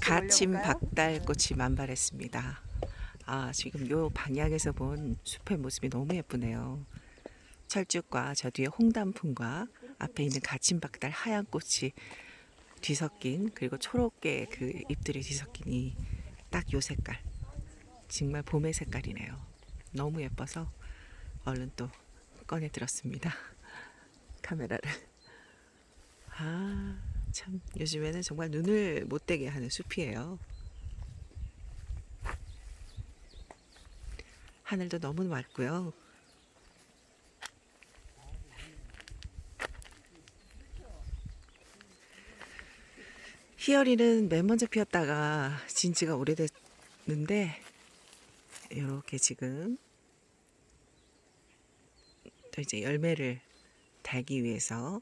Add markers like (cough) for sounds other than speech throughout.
가침? 박달꽃이 만발했습니다. 아 지금 요 방향에서 본 숲의 모습이 너무 예쁘네요. 철쭉과 저 뒤에 홍단풍과 앞에 있는 가침 박달 하얀 꽃이 뒤섞인 그리고 초록게 그 잎들이 뒤섞인 이 딱 요 색깔 정말 봄의 색깔이네요. 너무 예뻐서 얼른 또 꺼내 들었습니다. (laughs) 카메라를. 아, 참 요즘에는 정말 눈을 못 떼게 하는 숲이에요. 하늘도 너무 맑고요. 희열이는 맨 먼저 피었다가 진지가 오래됐는데 이렇게 지금 또 이제 열매를 달기 위해서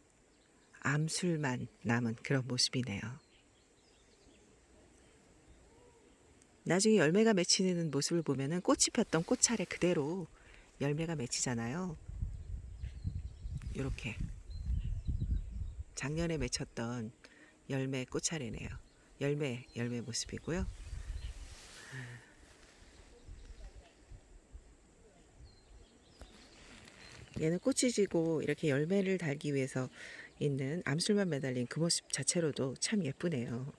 암술만 남은 그런 모습이네요. 나중에 열매가 맺히는 모습을 보면은 꽃이 폈던 꽃차례 그대로 열매가 맺히잖아요. 이렇게 작년에 맺혔던 열매 꽃차례네요. 열매 열매 모습이고요. 얘는 꽃이 지고 이렇게 열매를 달기 위해서 있는 암술만 매달린 그 모습 자체로도 참 예쁘네요.